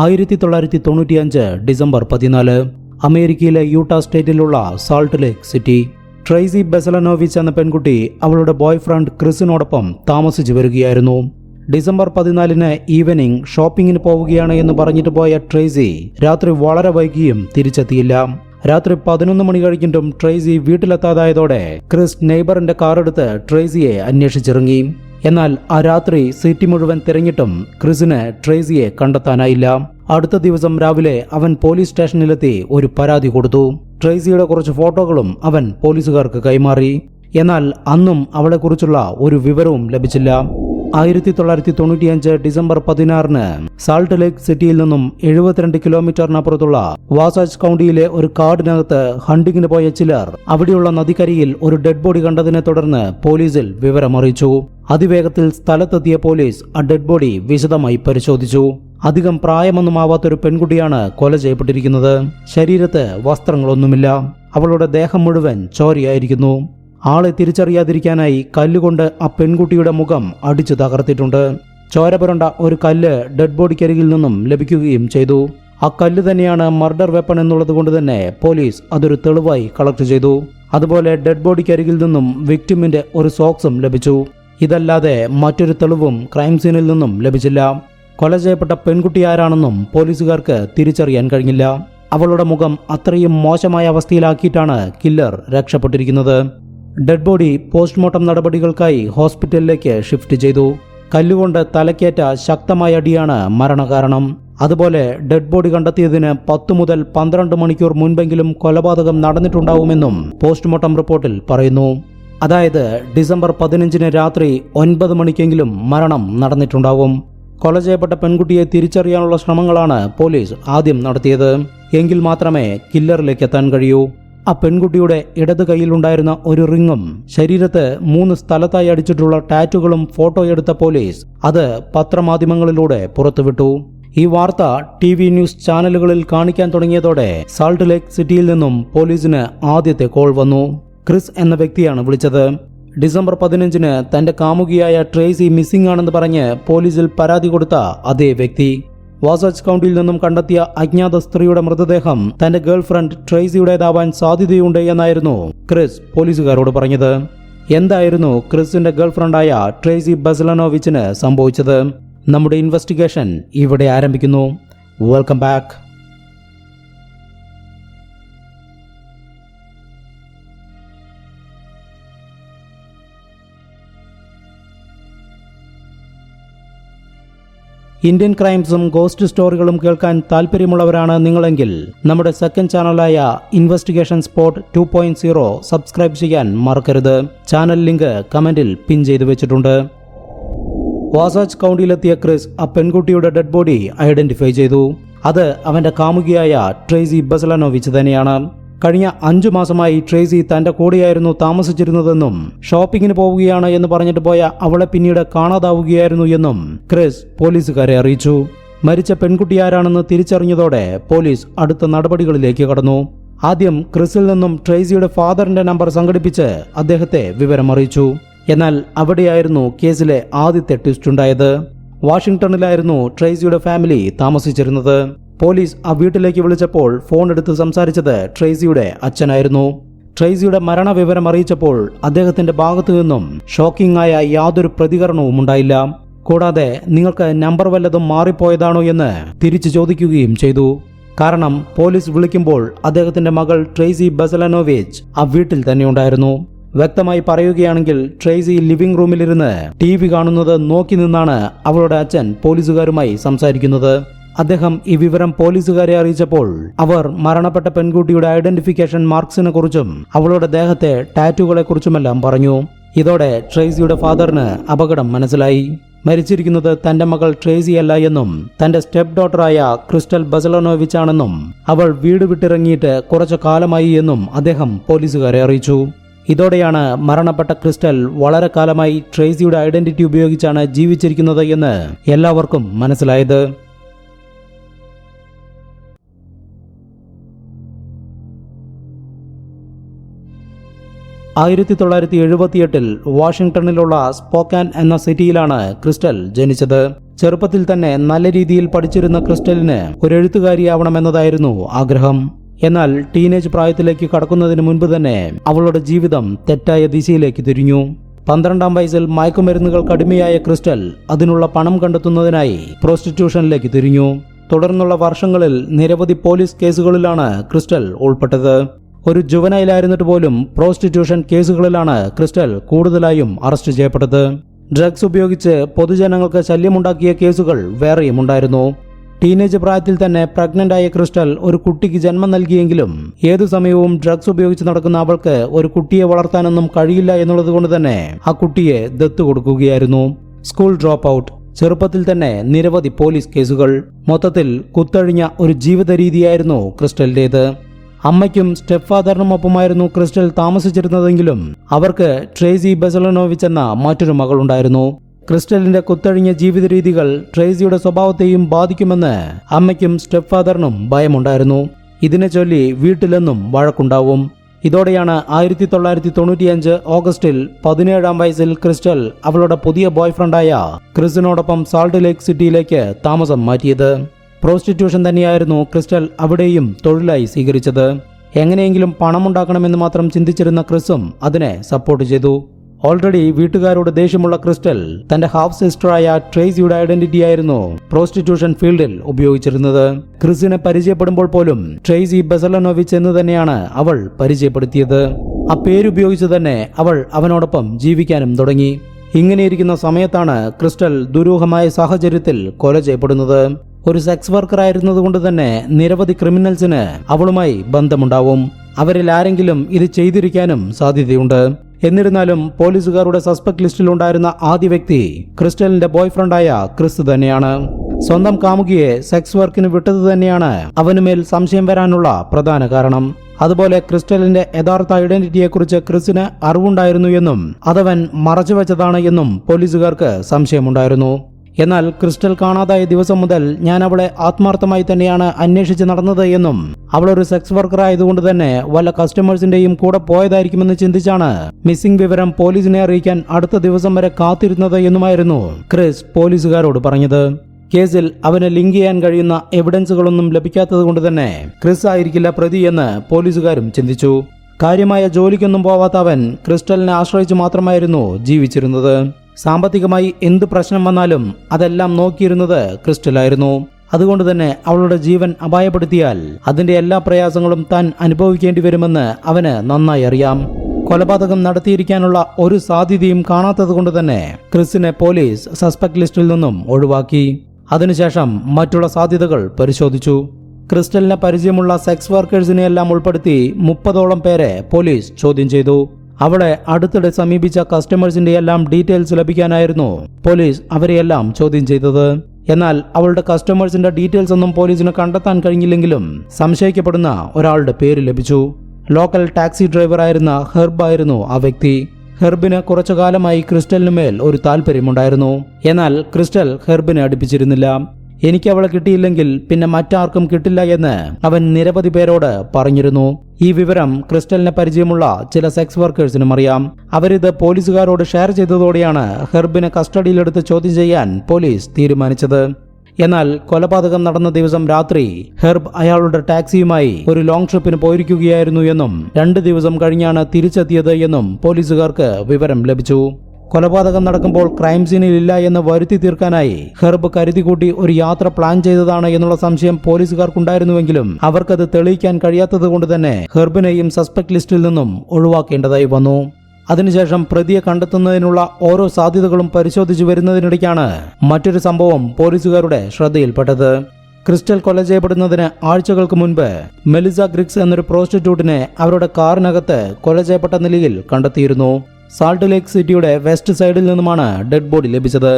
ആയിരത്തി തൊള്ളായിരത്തി തൊണ്ണൂറ്റിയഞ്ച് ഡിസംബർ പതിനാല് അമേരിക്കയിലെ Utah സ്റ്റേറ്റിലുള്ള Salt Lake City. Tracy Bezalanovich എന്ന പെൺകുട്ടി അവളുടെ ബോയ് ഫ്രണ്ട് ക്രിസിനോടൊപ്പം താമസിച്ചു വരികയായിരുന്നു. ഡിസംബർ പതിനാലിന് ഈവനിംഗ് ഷോപ്പിങ്ങിന് പോവുകയാണ് എന്ന് പറഞ്ഞിട്ട് പോയ ട്രെയ്സി രാത്രി വളരെ വൈകിയും തിരിച്ചെത്തിയില്ല. രാത്രി പതിനൊന്ന് മണി കഴിഞ്ഞിട്ടും ട്രെയ്സി വീട്ടിലെത്താതായതോടെ ക്രിസ് നെയ്ബറിന്റെ കാറെടുത്ത് ട്രെയ്സിയെ അന്വേഷിച്ചിറങ്ങി. എന്നാൽ ആ രാത്രി സിറ്റി മുഴുവൻ തിരഞ്ഞിട്ടും ക്രിസിന് ട്രേസിയെ കണ്ടെത്താനായില്ല. അടുത്ത ദിവസം രാവിലെ അവൻ പോലീസ് സ്റ്റേഷനിലെത്തി ഒരു പരാതി കൊടുത്തു. ട്രേസിയുടെ കുറച്ച് ഫോട്ടോകളും അവൻ പോലീസുകാർക്ക് കൈമാറി. എന്നാൽ അന്നും അവളെക്കുറിച്ചുള്ള ഒരു വിവരവും ലഭിച്ചില്ല. ആയിരത്തി തൊള്ളായിരത്തി തൊണ്ണൂറ്റിയഞ്ച് ഡിസംബർ പതിനാറിന് സാൾട്ട് ലേക്ക് സിറ്റിയിൽ നിന്നും എഴുപത്തിരണ്ട് കിലോമീറ്ററിനപ്പുറത്തുള്ള വാസാജ് കൗണ്ടിയിലെ ഒരു കാടിനകത്ത് ഹണ്ടിങ്ങിന് പോയ ചിലർ അവിടെയുള്ള നദിക്കരയിൽ ഒരു ഡെഡ് ബോഡി കണ്ടതിനെ തുടർന്ന് പോലീസിൽ വിവരമറിയിച്ചു. അതിവേഗത്തിൽ സ്ഥലത്തെത്തിയ പോലീസ് ആ ഡെഡ് ബോഡി വിശദമായി പരിശോധിച്ചു. അധികം പ്രായമൊന്നും ആവാത്തൊരു പെൺകുട്ടിയാണ് കൊല ചെയ്യപ്പെട്ടിരിക്കുന്നത്. ശരീരത്ത് വസ്ത്രങ്ങളൊന്നുമില്ല. അവളുടെ ദേഹം മുഴുവൻ ചോരയായിരിക്കുന്നു. ആളെ തിരിച്ചറിയാതിരിക്കാനായി കല്ലുകൊണ്ട് ആ പെൺകുട്ടിയുടെ മുഖം അടിച്ചു തകർത്തിട്ടുണ്ട്. ചോരപുരണ്ട ഒരു കല്ല് ഡെഡ് ബോഡിക്കരികിൽ നിന്നും ലഭിക്കുകയും ചെയ്തു. ആ കല്ല് തന്നെയാണ് മർഡർ വെപ്പൺ എന്നുള്ളത് കൊണ്ട് തന്നെ പോലീസ് അതൊരു തെളിവായി കളക്ട് ചെയ്തു. അതുപോലെ ഡെഡ് ബോഡിക്കരികിൽ നിന്നും വിക്ടിമിന്റെ ഒരു സോക്സും ലഭിച്ചു. ഇതല്ലാതെ മറ്റൊരു തെളിവും ക്രൈം സീനിൽ നിന്നും ലഭിച്ചില്ല. കൊല ചെയ്യപ്പെട്ട പെൺകുട്ടി ആരാണെന്നും പോലീസുകാർക്ക് തിരിച്ചറിയാൻ കഴിഞ്ഞില്ല. അവളുടെ മുഖം അത്രയും മോശമായ അവസ്ഥയിലാക്കിയിട്ടാണ് കില്ലർ രക്ഷപ്പെട്ടിരിക്കുന്നത്. ഡെഡ് ബോഡി പോസ്റ്റ്മോർട്ടം നടപടികൾക്കായി ഹോസ്പിറ്റലിലേക്ക് ഷിഫ്റ്റ് ചെയ്തു. കല്ലുകൊണ്ട് തലക്കേറ്റ ശക്തമായ അടിയാണ് മരണകാരണം. അതുപോലെ ഡെഡ് ബോഡി കണ്ടെത്തിയതിന് പത്ത് മുതൽ പന്ത്രണ്ട് മണിക്കൂർ മുൻപെങ്കിലും കൊലപാതകം നടന്നിട്ടുണ്ടാവുമെന്നും പോസ്റ്റ്മോർട്ടം റിപ്പോർട്ടിൽ പറയുന്നു. അതായത് ഡിസംബർ പതിനഞ്ചിന് രാത്രി ഒൻപത് മണിക്കെങ്കിലും മരണം നടന്നിട്ടുണ്ടാവും. കൊല ചെയ്യപ്പെട്ട പെൺകുട്ടിയെ തിരിച്ചറിയാനുള്ള ശ്രമങ്ങളാണ് പോലീസ് ആദ്യം നടത്തിയത്. എങ്കിൽ മാത്രമേ കില്ലറിലേക്ക് എത്താൻ കഴിയൂ. ആ പെൺകുട്ടിയുടെ ഇടത് കൈയിലുണ്ടായിരുന്ന ഒരു റിങ്ങും ശരീരത്ത് മൂന്ന് സ്ഥലത്തായി അടിച്ചിട്ടുള്ള ടാറ്റുകളും ഫോട്ടോ എടുത്ത പോലീസ് അത് പത്രമാധ്യമങ്ങളിലൂടെ പുറത്തുവിട്ടു. ഈ വാർത്ത ടി വി ന്യൂസ് ചാനലുകളിൽ കാണിക്കാൻ തുടങ്ങിയതോടെ സാൾട്ട് ലേക്ക് സിറ്റിയിൽ നിന്നും പോലീസിന് ആദ്യത്തെ കോൾ വന്നു. ക്രിസ് എന്ന വ്യക്തിയാണ് വിളിച്ചത്. ഡിസംബർ പതിനഞ്ചിന് തന്റെ കാമുകിയായ ട്രേസി മിസ്സിംഗ് ആണെന്ന് പറഞ്ഞ് പോലീസിൽ പരാതി കൊടുത്ത അതേ വ്യക്തി. വാസാജ് കൗണ്ടിയിൽ നിന്നും കണ്ടെത്തിയ അജ്ഞാത സ്ത്രീയുടെ മൃതദേഹം തന്റെ ഗേൾഫ്രണ്ട് ട്രേസിയുടേതാവാൻ സാധ്യതയുണ്ട് എന്നായിരുന്നു ക്രിസ് പോലീസുകാരോട് പറഞ്ഞത്. എന്തായിരുന്നു ക്രിസിന്റെ ഗേൾഫ്രണ്ടായ ട്രേസി ബസലനോവിച്ചിന് സംഭവിച്ചത്? നമ്മുടെ ഇൻവെസ്റ്റിഗേഷൻ ഇവിടെ ആരംഭിക്കുന്നു. Welcome back. ഇന്ത്യൻ ക്രൈംസും ഗോസ്റ്റ് സ്റ്റോറികളും കേൾക്കാൻ താല്പര്യമുള്ളവരാണ് നിങ്ങളെങ്കിൽ നമ്മുടെ second ചാനലായ investigation spot two point zero subscribe ചെയ്യാൻ മറക്കരുത്. ചാനൽ ലിങ്ക് കമന്റിൽ പിൻ ചെയ്തു വെച്ചിട്ടുണ്ട്. വാസാജ് കൗണ്ടിയിലെത്തിയ ക്രിസ് ആ പെൺകുട്ടിയുടെ ഡെഡ് ബോഡി ഐഡന്റിഫൈ ചെയ്തു. അത് അവന്റെ കാമുകിയായ ട്രേസി ബസലനോവിച്ച് തന്നെയാണ്. കഴിഞ്ഞ അഞ്ചു മാസമായി ട്രേസി തന്റെ കൂടെയായിരുന്നു താമസിച്ചിരുന്നതെന്നും ഷോപ്പിങ്ങിന് പോവുകയാണ് എന്ന് പറഞ്ഞിട്ട് പോയ അവളെ പിന്നീട് കാണാതാവുകയായിരുന്നു എന്നും ക്രിസ് പോലീസുകാരെ അറിയിച്ചു. മരിച്ച പെൺകുട്ടി ആരാണെന്ന് തിരിച്ചറിഞ്ഞതോടെ പോലീസ് അടുത്ത നടപടികളിലേക്ക് കടന്നു. ആദ്യം ക്രിസിൽ നിന്നും ട്രേസിയുടെ ഫാദറിന്റെ നമ്പർ സംഘടിപ്പിച്ച് അദ്ദേഹത്തെ വിവരമറിയിച്ചു എന്നാൽ അവിടെയായിരുന്നു കേസിലെ ആദ്യത്തെ ട്വിസ്റ്റ് ഉണ്ടായത്. വാഷിംഗ്ടണിലായിരുന്നു ട്രേസിയുടെ ഫാമിലി താമസിച്ചിരുന്നത്. പോലീസ് ആ വീട്ടിലേക്ക് വിളിച്ചപ്പോൾ ഫോൺ എടുത്ത് സംസാരിച്ചത് ട്രേസിയുടെ അച്ഛനായിരുന്നു. ട്രേസിയുടെ മരണവിവരം അറിയിച്ചപ്പോൾ അദ്ദേഹത്തിന്റെ ഭാഗത്തു നിന്നും ഷോക്കിംഗ് ആയ യാതൊരു പ്രതികരണവും ഉണ്ടായില്ല. കൂടാതെ നിങ്ങൾക്ക് നമ്പർ വല്ലതും മാറിപ്പോയതാണോ എന്ന് തിരിച്ചു ചോദിക്കുകയും ചെയ്തു. കാരണം പോലീസ് വിളിക്കുമ്പോൾ അദ്ദേഹത്തിന്റെ മകൾ ട്രേസി ബസലനോവേജ് ആ വീട്ടിൽ തന്നെ ഉണ്ടായിരുന്നു. വ്യക്തമായി പറയുകയാണെങ്കിൽ ട്രേസി ലിവിംഗ് റൂമിലിരുന്ന് ടി വി കാണുന്നത് നോക്കി നിന്നാണ് അവളുടെ അച്ഛൻ പോലീസുകാരുമായി സംസാരിക്കുന്നത്. അദ്ദേഹം ഈ വിവരം പോലീസുകാരെ അറിയിച്ചപ്പോൾ അവർ മരണപ്പെട്ട പെൺകുട്ടിയുടെ ഐഡന്റിഫിക്കേഷൻ മാർക്സിനെ കുറിച്ചും അവളുടെ ദേഹത്തെ ടാറ്റുകളെ കുറിച്ചുമെല്ലാം പറഞ്ഞു. ഇതോടെ ട്രേസിയുടെ ഫാദറിന് അപകടം മനസ്സിലായി. മരിച്ചിരിക്കുന്നത് തന്റെ മകൾ ട്രേസിയല്ല എന്നും തന്റെ സ്റ്റെപ്പ് ഡോട്ടറായ ക്രിസ്റ്റൽ ബസലോനോവിച്ച് ആണെന്നും അവൾ വീട് വിട്ടിറങ്ങിയിട്ട് കുറച്ചു കാലമായി എന്നും അദ്ദേഹം പോലീസുകാരെ അറിയിച്ചു. ഇതോടെയാണ് മരണപ്പെട്ട ക്രിസ്റ്റൽ വളരെ കാലമായി ട്രേസിയുടെ ഐഡന്റിറ്റി ഉപയോഗിച്ചാണ് ജീവിച്ചിരിക്കുന്നത് എന്ന് എല്ലാവർക്കും മനസ്സിലായത്. ആയിരത്തി തൊള്ളായിരത്തി എഴുപത്തിയെട്ടിൽ വാഷിംഗ്ടണിലുള്ള സ്പോക്കാൻ എന്ന സിറ്റിയിലാണ് ക്രിസ്റ്റൽ ജനിച്ചത്. ചെറുപ്പത്തിൽ തന്നെ നല്ല രീതിയിൽ പഠിച്ചിരുന്ന ക്രിസ്റ്റലിന് ഒരു എഴുത്തുകാരിയാവണമെന്നതായിരുന്നു ആഗ്രഹം. എന്നാൽ ടീനേജ് പ്രായത്തിലേക്ക് കടക്കുന്നതിന് മുൻപ് തന്നെ അവളുടെ ജീവിതം തെറ്റായ ദിശയിലേക്ക് തിരിഞ്ഞു. പന്ത്രണ്ടാം വയസ്സിൽ മയക്കുമരുന്നുകൾ കടുമയായ ക്രിസ്റ്റൽ അതിനുള്ള പണം കണ്ടെത്തുന്നതിനായി പ്രോസ്റ്റിറ്റ്യൂഷനിലേക്ക് തിരിഞ്ഞു. തുടർന്നുള്ള വർഷങ്ങളിൽ നിരവധി പോലീസ് കേസുകളിലാണ് ക്രിസ്റ്റൽ ഉൾപ്പെട്ടത്. ഒരു ജുവനയിലായിരുന്നിട്ട് പോലും പ്രോസ്റ്റിറ്റ്യൂഷൻ കേസുകളിലാണ് ക്രിസ്റ്റൽ കൂടുതലായും അറസ്റ്റ് ചെയ്യപ്പെട്ടത്. ഡ്രഗ്സ് ഉപയോഗിച്ച് പൊതുജനങ്ങൾക്ക് ശല്യമുണ്ടാക്കിയ കേസുകൾ വേറെയും ഉണ്ടായിരുന്നു. ടീനേജ് പ്രായത്തിൽ തന്നെ പ്രഗ്നന്റ് ആയ ക്രിസ്റ്റൽ ഒരു കുട്ടിക്ക് ജന്മം നൽകിയെങ്കിലും ഏതു സമയവും ഡ്രഗ്സ് ഉപയോഗിച്ച് നടക്കുന്ന അവൾക്ക് ഒരു കുട്ടിയെ വളർത്താനൊന്നും കഴിയില്ല എന്നുള്ളത് കൊണ്ട് തന്നെ ആ കുട്ടിയെ ദത്തു കൊടുക്കുകയായിരുന്നു. സ്കൂൾ ഡ്രോപ്പ് ഔട്ട് ചെറുപ്പത്തിൽ തന്നെ നിരവധി പോലീസ് കേസുകൾ. മൊത്തത്തിൽ കുത്തഴിഞ്ഞ ഒരു ജീവിത രീതിയായിരുന്നു ക്രിസ്റ്റലിന്റേത് അമ്മയ്ക്കും സ്റ്റെപ്പ് ഫാദറിനുമൊപ്പമായിരുന്നു ക്രിസ്റ്റൽ താമസിച്ചിരുന്നതെങ്കിലും അവർക്ക് ട്രേസി ബെസലനോവിച്ച് എന്ന മറ്റൊരു മകളുണ്ടായിരുന്നു. ക്രിസ്റ്റലിന്റെ കുത്തഴിഞ്ഞ ജീവിത രീതികൾ ട്രേസിയുടെ സ്വഭാവത്തെയും ബാധിക്കുമെന്ന് അമ്മയ്ക്കും സ്റ്റെപ്പ് ഫാദറിനും ഭയമുണ്ടായിരുന്നു. ഇതിനെ ചൊല്ലി വീട്ടിലെന്നും വഴക്കുണ്ടാവും. ഇതോടെയാണ് ആയിരത്തി തൊള്ളായിരത്തി തൊണ്ണൂറ്റിയഞ്ച് ഓഗസ്റ്റിൽ പതിനേഴാം വയസ്സിൽ ക്രിസ്റ്റൽ അവളുടെ പുതിയ ബോയ്ഫ്രണ്ടായ ക്രിസിനോടൊപ്പം സാൾട്ട് ലേക്ക് സിറ്റിയിലേക്ക് താമസം മാറ്റിയത്. പ്രോസ്റ്റിറ്റ്യൂഷൻ തന്നെയായിരുന്നു ക്രിസ്റ്റൽ അവിടെയും തൊഴിലായി സ്വീകരിച്ചത്. എങ്ങനെയെങ്കിലും പണമുണ്ടാക്കണമെന്ന് മാത്രം ചിന്തിച്ചിരുന്ന ക്രിസും അതിനെ സപ്പോർട്ട് ചെയ്തു. ഓൾറെഡി വീട്ടുകാരോട് ദേഷ്യമുള്ള ക്രിസ്റ്റൽ തന്റെ ഹാഫ് സിസ്റ്ററായ ട്രേസിയുടെ ഐഡന്റിറ്റി ആയിരുന്നു പ്രോസ്റ്റിറ്റ്യൂഷൻ ഫീൽഡിൽ ഉപയോഗിച്ചിരുന്നത്. ക്രിസിനെ പരിചയപ്പെടുമ്പോൾ പോലും ട്രേസി ബസലനോവിച്ച് എന്ന് തന്നെയാണ് അവൾ പരിചയപ്പെടുത്തിയത്. ആ പേരുപയോഗിച്ച് തന്നെ അവൾ അവനോടൊപ്പം ജീവിക്കാനും തുടങ്ങി. ഇങ്ങനെയിരിക്കുന്ന സമയത്താണ് ക്രിസ്റ്റൽ ദുരൂഹമായ സാഹചര്യത്തിൽ കൊല ചെയ്യപ്പെടുന്നത്. ഒരു സെക്സ് വർക്കർ ആയിരുന്നതുകൊണ്ട് തന്നെ നിരവധി ക്രിമിനൽസിന് അവളുമായി ബന്ധമുണ്ടാവും. അവരിൽ ആരെങ്കിലും ഇത് ചെയ്തിരിക്കാനും സാധ്യതയുണ്ട്. എന്നിരുന്നാലും പോലീസുകാരുടെ സസ്പെക്ട് ലിസ്റ്റിലുണ്ടായിരുന്ന ആദ്യ വ്യക്തി ക്രിസ്റ്റലിന്റെ ബോയ്ഫ്രണ്ടായ ക്രിസ് തന്നെയാണ്. സ്വന്തം കാമുകിയെ സെക്സ് വർക്കിന് വിട്ടത് തന്നെയാണ് അവനുമേൽ സംശയം വരാനുള്ള പ്രധാന കാരണം. അതുപോലെ ക്രിസ്റ്റലിന്റെ യഥാർത്ഥ ഐഡന്റിറ്റിയെക്കുറിച്ച് ക്രിസിന് അറിവുണ്ടായിരുന്നു എന്നും അതവൻ മറച്ചുവെച്ചതാണ് എന്നും പോലീസുകാർക്ക് സംശയമുണ്ടായിരുന്നു. എന്നാൽ ക്രിസ്റ്റൽ കാണാതായ ദിവസം മുതൽ ഞാൻ അവളെ ആത്മാർത്ഥമായി തന്നെയാണ് അന്വേഷിച്ച് നടന്നത് എന്നും അവളൊരു സെക്സ് വർക്കർ ആയതുകൊണ്ട് തന്നെ വല്ല കസ്റ്റമേഴ്സിന്റെയും കൂടെ പോയതായിരിക്കുമെന്ന് ചിന്തിച്ചാണ് മിസ്സിംഗ് വിവരം പോലീസിനെ അറിയിക്കാൻ അടുത്ത ദിവസം വരെ കാത്തിരുന്നത് എന്നുമായിരുന്നു ക്രിസ് പോലീസുകാരോട് പറഞ്ഞത്. കേസിൽ അവനെ ലിങ്ക് ചെയ്യാൻ കഴിയുന്ന എവിഡൻസുകളൊന്നും ലഭിക്കാത്തത് കൊണ്ട് തന്നെ ക്രിസ് ആയിരിക്കില്ല പ്രതി എന്ന് പോലീസുകാരും ചിന്തിച്ചു. കാര്യമായ ജോലിക്കൊന്നും പോവാത്ത അവൻ ക്രിസ്റ്റലിനെ ആശ്രയിച്ചു മാത്രമായിരുന്നു ജീവിച്ചിരുന്നത്. സാമ്പത്തികമായി എന്ത് പ്രശ്നം വന്നാലും അതെല്ലാം നോക്കിയിരുന്നത് ക്രിസ്റ്റലായിരുന്നു. അതുകൊണ്ട് തന്നെ അവളുടെ ജീവൻ അപായപ്പെടുത്തിയാൽ അതിന്റെ എല്ലാ പ്രയാസങ്ങളും താൻ അനുഭവിക്കേണ്ടി വരുമെന്ന് അവന് നന്നായി അറിയാം. കൊലപാതകം നടത്തിയിരിക്കാനുള്ള ഒരു സാധ്യതയും കാണാത്തത് കൊണ്ട് തന്നെ ക്രിസിനെ പോലീസ് സസ്പെക്ട് ലിസ്റ്റിൽ നിന്നും ഒഴിവാക്കി. അതിനുശേഷം മറ്റുള്ള സാധ്യതകൾ പരിശോധിച്ചു. ക്രിസ്റ്റലിനെ പരിചയമുള്ള സെക്സ് വർക്കേഴ്സിനെയെല്ലാം ഉൾപ്പെടുത്തി മുപ്പതോളം പേരെ പോലീസ് ചോദ്യം ചെയ്തു. അവളെ അടുത്തിടെ സമീപിച്ച കസ്റ്റമേഴ്സിന്റെ എല്ലാം ഡീറ്റെയിൽസ് ലഭിക്കാനായിരുന്നു പോലീസ് അവരെയെല്ലാം ചോദ്യം ചെയ്തത്. എന്നാൽ അവളുടെ കസ്റ്റമേഴ്സിന്റെ ഡീറ്റെയിൽസ് ഒന്നും പോലീസിന് കണ്ടെത്താൻ കഴിഞ്ഞില്ലെങ്കിലും സംശയിക്കപ്പെടുന്ന ഒരാളുടെ പേര് ലഭിച്ചു. ലോക്കൽ ടാക്സി ഡ്രൈവറായിരുന്ന ഹെർബ് ആയിരുന്നു ആ വ്യക്തി. ഹെർബിന് കുറച്ചു കാലമായി ക്രിസ്റ്റലിന് മേൽ ഒരു താല്പര്യമുണ്ടായിരുന്നു എന്നാൽ ക്രിസ്റ്റൽ ഹെർബിനെ അടുപ്പിച്ചിരുന്നില്ല. എനിക്ക് അവളെ കിട്ടിയില്ലെങ്കിൽ പിന്നെ മറ്റാർക്കും കിട്ടില്ല എന്ന് അവൻ നിരവധി പേരോട് പറഞ്ഞിരുന്നു. ഈ വിവരം ക്രിസ്റ്റലിനെ പരിചയമുള്ള ചില സെക്സ് വർക്കേഴ്സിനും അറിയാം. അവരിത് പോലീസുകാരോട് ഷെയർ ചെയ്തതോടെയാണ് ഹെർബിനെ കസ്റ്റഡിയിലെടുത്ത് ചോദ്യം ചെയ്യാൻ പോലീസ് തീരുമാനിച്ചത്. എന്നാൽ കൊലപാതകം നടന്ന ദിവസം രാത്രി ഹെർബ് അയാളുടെ ടാക്സിയുമായി ഒരു ലോങ് ട്രിപ്പിന് പോയിരിക്കുകയായിരുന്നു എന്നും രണ്ട് ദിവസം കഴിഞ്ഞാണ് തിരിച്ചെത്തിയത് എന്നും പോലീസുകാർക്ക് വിവരം ലഭിച്ചു. കൊലപാതകം നടക്കുമ്പോൾ ക്രൈം സീനിൽ ഇല്ല എന്ന് വരുത്തി തീർക്കാനായി ഹെർബ് കരുതിക്കൂട്ടി ഒരു യാത്ര പ്ലാൻ ചെയ്തതാണ് എന്നുള്ള സംശയം പോലീസുകാർക്കുണ്ടായിരുന്നുവെങ്കിലും അവർക്കത് തെളിയിക്കാൻ കഴിയാത്തത് കൊണ്ട് തന്നെ ഹെർബിനെയും സസ്പെക്ട് ലിസ്റ്റിൽ നിന്നും ഒഴിവാക്കേണ്ടതായി വന്നു. അതിനുശേഷം പ്രതിയെ കണ്ടെത്തുന്നതിനുള്ള ഓരോ സാധ്യതകളും പരിശോധിച്ചു വരുന്നതിനിടയ്ക്കാണ് മറ്റൊരു സംഭവം പോലീസുകാരുടെ ശ്രദ്ധയിൽപ്പെട്ടത്. ക്രിസ്റ്റൽ കൊല ചെയ്യപ്പെടുന്നതിന് ആഴ്ചകൾക്ക് മുൻപ് മെലിസ ഗ്രിക്സ് എന്നൊരു പ്രോസ്റ്റിറ്റ്യൂട്ടിനെ അവരുടെ കാറിനകത്ത് കൊല ചെയ്യപ്പെട്ട നിലയിൽ കണ്ടെത്തിയിരുന്നു. സാൾട്ട് ലേക്ക് സിറ്റിയുടെ വെസ്റ്റ് സൈഡിൽ നിന്നുമാണ് ഡെഡ് ബോഡി ലഭിച്ചത്.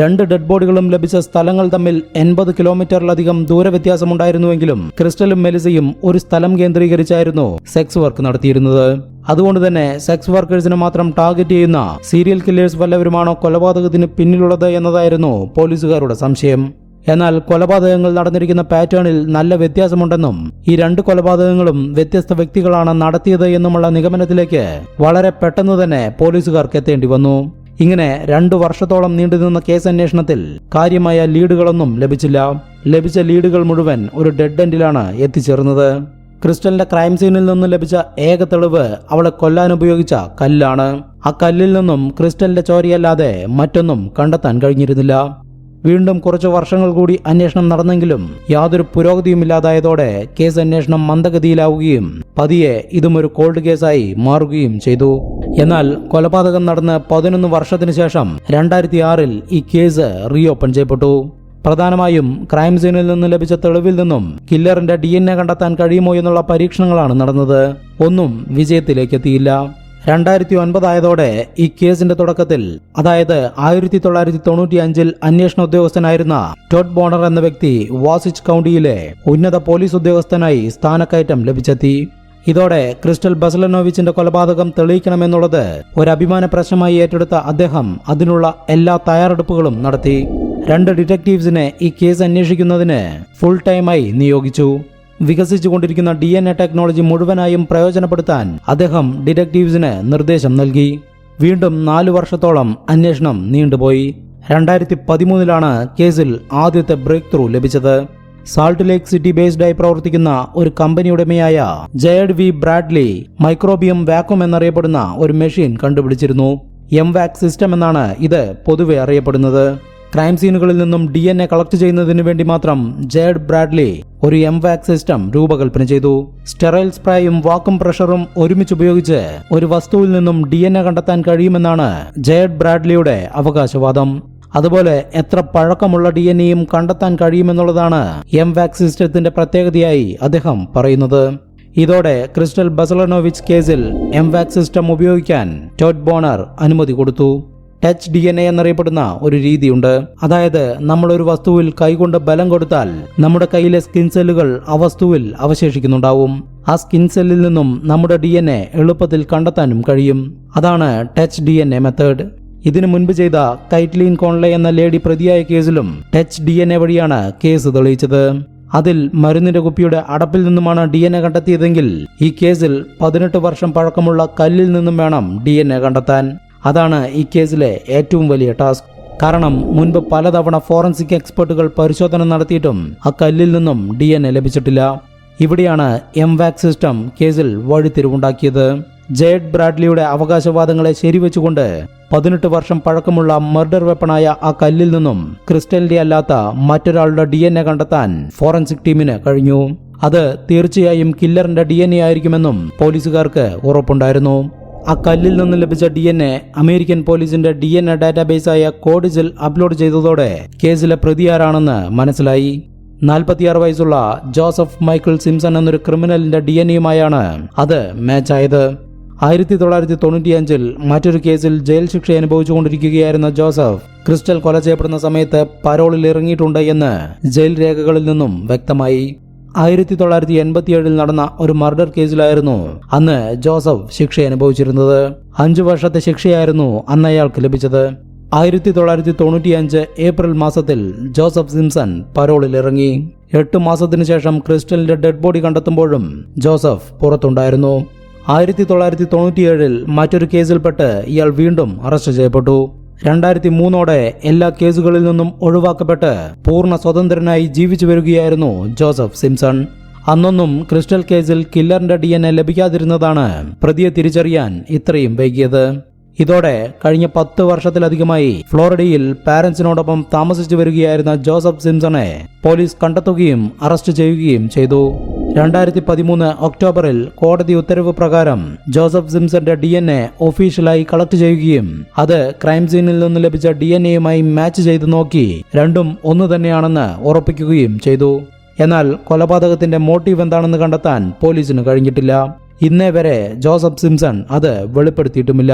രണ്ട് ഡെഡ് ബോഡികളും ലഭിച്ച സ്ഥലങ്ങൾ തമ്മിൽ എൺപത് കിലോമീറ്ററിലധികം ദൂരവ്യത്യാസമുണ്ടായിരുന്നുവെങ്കിലും ക്രിസ്റ്റലും മെലിസയും ഒരു സ്ഥലം കേന്ദ്രീകരിച്ചായിരുന്നു സെക്സ് വർക്ക് നടത്തിയിരുന്നത്. അതുകൊണ്ട് തന്നെ സെക്സ് വർക്കേഴ്സിനെ മാത്രം ടാർഗറ്റ് ചെയ്യുന്ന സീരിയൽ കില്ലേഴ്സ് വല്ലവരുമാണോ കൊലപാതകത്തിന് പിന്നിലുള്ളത് എന്നതായിരുന്നു പോലീസുകാരുടെ സംശയം. എന്നാൽ കൊലപാതകങ്ങൾ നടന്നിരിക്കുന്ന പാറ്റേണിൽ നല്ല വ്യത്യാസമുണ്ടെന്നും ഈ രണ്ട് കൊലപാതകങ്ങളും വ്യത്യസ്ത വ്യക്തികളാണ് നടത്തിയത് എന്നുമുള്ള നിഗമനത്തിലേക്ക് വളരെ പെട്ടെന്ന് തന്നെ പോലീസുകാർക്ക് എത്തേണ്ടി വന്നു. ഇങ്ങനെ രണ്ടു വർഷത്തോളം നീണ്ടുനിന്ന കേസ് അന്വേഷണത്തിൽ കാര്യമായ ലീഡുകളൊന്നും ലഭിച്ചില്ല. ലഭിച്ച ലീഡുകൾ മുഴുവൻ ഒരു ഡെഡ് എൻഡിലാണ് എത്തിച്ചേർന്നത്. ക്രിസ്റ്റലിന്റെ ക്രൈം സീനിൽ നിന്നും ലഭിച്ച ഏക തെളിവ് അവളെ കൊല്ലാൻ ഉപയോഗിച്ച കല്ലാണ്. ആ കല്ലിൽ നിന്നും ക്രിസ്റ്റലിന്റെ ചോരയല്ലാതെ മറ്റൊന്നും കണ്ടെത്താൻ കഴിഞ്ഞിരുന്നില്ല. വീണ്ടും കുറച്ച് വർഷങ്ങൾ കൂടി അന്വേഷണം നടന്നെങ്കിലും യാതൊരു പുരോഗതിയും പുരോഗതിയുമില്ലാതായതോടെ കേസ് അന്വേഷണം മന്ദഗതിയിലാവുകയും പതിയെ ഇതും ഒരു കോൾഡ് കേസായി മാറുകയും ചെയ്തു. എന്നാൽ കൊലപാതകം നടന്ന് പതിനൊന്ന് വർഷത്തിനു ശേഷം രണ്ടായിരത്തി ആറിൽ ഈ കേസ് റീഓപ്പൺ ചെയ്യപ്പെട്ടു. പ്രധാനമായും ക്രൈം സീനിൽ നിന്ന് ലഭിച്ച തെളിവിൽ നിന്നും കില്ലറിന്റെ ഡി കണ്ടെത്താൻ കഴിയുമോ എന്നുള്ള പരീക്ഷണങ്ങളാണ് നടന്നത്. ഒന്നും വിജയത്തിലേക്ക് എത്തിയില്ല. രണ്ടായിരത്തി ഒൻപതായതോടെ ഈ കേസിന്റെ തുടക്കത്തിൽ അതായത് ആയിരത്തി തൊള്ളായിരത്തി തൊണ്ണൂറ്റി അഞ്ചിൽ അന്വേഷണ ഉദ്യോഗസ്ഥനായിരുന്ന ടോഡ് ബോണർ എന്ന വ്യക്തി വാസിച്ച് കൗണ്ടിയിലെ ഉന്നത പോലീസ് ഉദ്യോഗസ്ഥനായി സ്ഥാനക്കയറ്റം ലഭിച്ചെത്തി. ഇതോടെ ക്രിസ്റ്റൽ ബസലനോവിച്ചിന്റെ കൊലപാതകം തെളിയിക്കണമെന്നുള്ളത് ഒരു അഭിമാന പ്രശ്നമായി ഏറ്റെടുത്ത അദ്ദേഹം അതിനുള്ള എല്ലാ തയ്യാറെടുപ്പുകളും നടത്തി. രണ്ട് ഡിറ്റക്റ്റീവ്സിനെ ഈ കേസ് അന്വേഷിക്കുന്നതിന് ഫുൾ ടൈമായി നിയോഗിച്ചു. വികസിച്ചുകൊണ്ടിരിക്കുന്ന ഡി എൻ എ ടെക്നോളജി മുഴുവനായും പ്രയോജനപ്പെടുത്താൻ അദ്ദേഹം ഡിറ്റക്റ്റീവ്സിന് നിർദ്ദേശം നൽകി. വീണ്ടും നാലു വർഷത്തോളം അന്വേഷണം നീണ്ടുപോയി. രണ്ടായിരത്തി പതിമൂന്നിലാണ് കേസിൽ ആദ്യത്തെ ബ്രേക്ക് ത്രൂ ലഭിച്ചത്. സാൾട്ട് ലേക്ക് സിറ്റി ബേസ്ഡായി പ്രവർത്തിക്കുന്ന ഒരു കമ്പനി ഉടമയായ Jared V Bradley microbiome vacuum എന്നറിയപ്പെടുന്ന ഒരു മെഷീൻ കണ്ടുപിടിച്ചിരുന്നു. എം വാക് സിസ്റ്റം എന്നാണ് ഇത് പൊതുവെ അറിയപ്പെടുന്നത്. ക്രൈം സീനുകളിൽ നിന്നും ഡി എൻ എ കളക്ട് ചെയ്യുന്നതിനു വേണ്ടി മാത്രം ജേഡ് ബ്രാഡ്ലി ഒരു എം വാക് സിസ്റ്റം രൂപകൽപ്പന ചെയ്തു. സ്റ്റെറൈൽ സ്പ്രേയും വാക്കും പ്രഷറും ഒരുമിച്ച് ഉപയോഗിച്ച് ഒരു വസ്തുവിൽ നിന്നും ഡി എൻ എ കണ്ടെത്താൻ കഴിയുമെന്നാണ് ജേഡ് ബ്രാഡ്ലിയുടെ അവകാശവാദം. അതുപോലെ എത്ര പഴക്കമുള്ള ഡി എൻ എയും കണ്ടെത്താൻ കഴിയുമെന്നുള്ളതാണ് എം വാക് സിസ്റ്റത്തിന്റെ പ്രത്യേകതയായി അദ്ദേഹം പറയുന്നത്. ഇതോടെ ക്രിസ്റ്റൽ ബസലനോവിച്ച് കേസിൽ എം വാക് സിസ്റ്റം ഉപയോഗിക്കാൻ ടോഡ് ബോണർ അനുമതി കൊടുത്തു. ടച്ച് ഡി എൻ എ എന്നറിയപ്പെടുന്ന ഒരു രീതിയുണ്ട്. അതായത് നമ്മൾ ഒരു വസ്തുവിൽ കൈകൊണ്ട് ബലം കൊടുത്താൽ നമ്മുടെ കയ്യിലെ സ്കിൻ സെല്ലുകൾ ആ വസ്തുവിൽ അവശേഷിക്കുന്നുണ്ടാവും. ആ സ്കിൻ സെല്ലിൽ നിന്നും നമ്മുടെ ഡി എൻ എ എളുപ്പത്തിൽ കണ്ടെത്താനും കഴിയും. അതാണ് touch D N A method. ഇതിനു മുൻപ് ചെയ്ത കൈറ്റ്ലീൻ കോൺലെ എന്ന ലേഡി പ്രതിയായ കേസിലും ടച്ച് ഡി എൻ എ വഴിയാണ് കേസ് തെളിയിച്ചത്. അതിൽ മരുന്നിന്റെ കുപ്പിയുടെ അടപ്പിൽ നിന്നുമാണ് ഡി എൻ എ കണ്ടെത്തിയതെങ്കിൽ ഈ കേസിൽ പതിനെട്ട് വർഷം പഴക്കമുള്ള കല്ലിൽ നിന്നും വേണം ഡി എൻ എ കണ്ടെത്താൻ. അതാണ് ഈ കേസിലെ ഏറ്റവും വലിയ ടാസ്ക്. കാരണം മുൻപ് പലതവണ ഫോറൻസിക് എക്സ്പെർട്ടുകൾ പരിശോധന നടത്തിയിട്ടും ആ കല്ലിൽ നിന്നും ഡി എൻ എ ലഭിച്ചിട്ടില്ല. ഇവിടെയാണ് എം വാക് സിസ്റ്റം കേസിൽ വഴിത്തിരിവുണ്ടാക്കിയത്. ജയഡ് ബ്രാഡ്ലിയുടെ അവകാശവാദങ്ങളെ ശരിവെച്ചുകൊണ്ട് പതിനെട്ട് വർഷം പഴക്കമുള്ള മർഡർ വെപ്പണായ ആ കല്ലിൽ നിന്നും ക്രിസ്റ്റലിന്റെ അല്ലാത്ത മറ്റൊരാളുടെ ഡി എൻ എ കണ്ടെത്താൻ ഫോറൻസിക് ടീമിന് കഴിഞ്ഞു. അത് തീർച്ചയായും കില്ലറിന്റെ ഡി എൻ എ ആയിരിക്കുമെന്നും പോലീസുകാർക്ക് ഉറപ്പുണ്ടായിരുന്നു. ആ കല്ലിൽ നിന്ന് ലഭിച്ച ഡി എൻ എ അമേരിക്കൻ പോലീസിന്റെ ഡി എൻ എ ഡാറ്റാബേസായ കോഡിസിൽ അപ്ലോഡ് ചെയ്തതോടെ കേസിലെ പ്രതിയാരാണെന്ന് മനസ്സിലായി. നാൽപ്പത്തിയാറ് വയസ്സുള്ള ജോസഫ് മൈക്കിൾ സിംസൺ എന്നൊരു ക്രിമിനലിന്റെ ഡി എൻ എയുമായാണ് അത് മാച്ചായത്. ആയിരത്തി തൊള്ളായിരത്തി തൊണ്ണൂറ്റിയഞ്ചിൽ മറ്റൊരു കേസിൽ ജയിൽ ശിക്ഷ അനുഭവിച്ചുകൊണ്ടിരിക്കുകയായിരുന്ന ജോസഫ് ക്രിസ്റ്റൽ കൊല ചെയ്യപ്പെടുന്ന സമയത്ത് പരോളിൽ ഇറങ്ങിയിട്ടുണ്ട് എന്ന് ജയിൽ രേഖകളിൽ നിന്നും വ്യക്തമായി. ആയിരത്തി തൊള്ളായിരത്തി എൺപത്തിയേഴിൽ നടന്ന ഒരു മർഡർ കേസിലായിരുന്നു അന്ന് ജോസഫ് ശിക്ഷ അനുഭവിച്ചിരുന്നത്. അഞ്ചു വർഷത്തെ ശിക്ഷയായിരുന്നു അന്ന് അയാൾക്ക് ലഭിച്ചത്. ആയിരത്തി തൊള്ളായിരത്തി തൊണ്ണൂറ്റിയഞ്ച് ഏപ്രിൽ മാസത്തിൽ ജോസഫ് സിംസൺ പരോളിൽ ഇറങ്ങി എട്ട് മാസത്തിനു ശേഷം ക്രിസ്റ്റലിന്റെ ഡെഡ് ബോഡി കണ്ടെത്തുമ്പോഴും ജോസഫ് പുറത്തുണ്ടായിരുന്നു. ആയിരത്തി തൊള്ളായിരത്തി തൊണ്ണൂറ്റിയേഴിൽ മറ്റൊരു കേസിൽപ്പെട്ട് ഇയാൾ വീണ്ടും അറസ്റ്റ് ചെയ്യപ്പെട്ടു. രണ്ടായിരത്തി മൂന്നോടെ എല്ലാ കേസുകളിൽ നിന്നും ഒഴിവാക്കപ്പെട്ട് പൂർണ സ്വതന്ത്രനായി ജീവിച്ചു വരികയായിരുന്നു ജോസഫ് സിംസൺ അന്നൊന്നും ക്രിസ്റ്റൽ കേസിൽ കില്ലറിന്റെ ഡി എൻ എ ലഭിക്കാതിരുന്നതാണ് പ്രതിയെ തിരിച്ചറിയാൻ ഇത്രയും വൈകിയത്. ഇതോടെ കഴിഞ്ഞ പത്ത് വർഷത്തിലധികമായി ഫ്ലോറിഡയിൽ പാരന്റ്സിനോടൊപ്പം താമസിച്ചു വരികയായിരുന്ന ജോസഫ് സിംസണെ പോലീസ് കണ്ടെത്തുകയും അറസ്റ്റ് ചെയ്യുകയും ചെയ്തു. രണ്ടായിരത്തി പതിമൂന്ന് ഒക്ടോബറിൽ കോടതി ഉത്തരവ് പ്രകാരം ജോസഫ് സിംസന്റെ ഡി എൻ എ ഒഫീഷ്യലായി കളക്ട് ചെയ്യുകയും അത് ക്രൈം സീനിൽ നിന്ന് ലഭിച്ച ഡി എൻ എയുമായി മാച്ച് ചെയ്ത് നോക്കി രണ്ടും ഒന്ന് തന്നെയാണെന്ന് ഉറപ്പിക്കുകയും ചെയ്തു. എന്നാൽ കൊലപാതകത്തിന്റെ മോട്ടീവ് എന്താണെന്ന് കണ്ടെത്താൻ പോലീസിന് കഴിഞ്ഞിട്ടില്ല. ഇന്നേ വരെ ജോസഫ് സിംസൺ അത് വെളിപ്പെടുത്തിയിട്ടുമില്ല.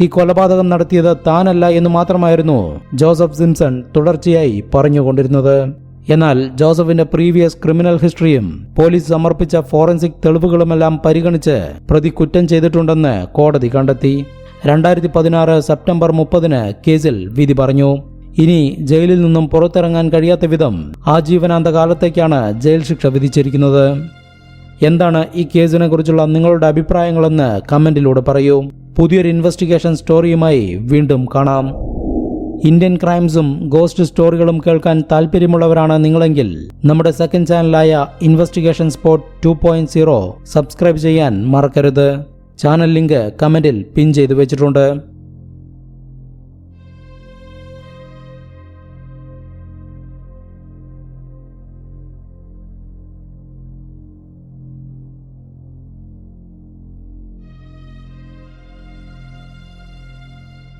ഈ കൊലപാതകം നടത്തിയത് താനല്ല എന്ന് മാത്രമായിരുന്നു ജോസഫ് സിംസൺ തുടർച്ചയായി പറഞ്ഞുകൊണ്ടിരുന്നത്. എന്നാൽ ജോസഫിന്റെ പ്രീവിയസ് ക്രിമിനൽ ഹിസ്റ്ററിയും പോലീസ് സമർപ്പിച്ച ഫോറൻസിക് തെളിവുകളുമെല്ലാം പരിഗണിച്ച് പ്രതി കുറ്റം ചെയ്തിട്ടുണ്ടെന്ന് കോടതി കണ്ടെത്തി. രണ്ടായിരത്തി പതിനാറ് സെപ്റ്റംബർ മുപ്പതിന് കേസിൽ വിധി പറഞ്ഞു. ഇനി ജയിലിൽ നിന്നും പുറത്തിറങ്ങാൻ കഴിയാത്ത വിധം ആജീവനാന്ത കാലത്തേക്കാണ് ജയിൽ ശിക്ഷ വിധിച്ചിരിക്കുന്നത്. എന്താണ് ഈ കേസിനെ കുറിച്ചുള്ള നിങ്ങളുടെ അഭിപ്രായങ്ങളെന്ന് കമന്റിലൂടെ പറയൂ. പുതിയൊരു ഇൻവെസ്റ്റിഗേഷൻ സ്റ്റോറിയുമായി വീണ്ടും കാണാം. ഇന്ത്യൻ ക്രൈംസും ഗോസ്റ്റ് സ്റ്റോറികളും കേൾക്കാൻ താല്പര്യമുള്ളവരാണ് നിങ്ങളെങ്കിൽ നമ്മുടെ second ചാനലായ investigation spot two point zero subscribe ചെയ്യാൻ മറക്കരുത്. ചാനൽ ലിങ്ക് കമന്റിൽ പിൻ ചെയ്തു വെച്ചിട്ടുണ്ട്.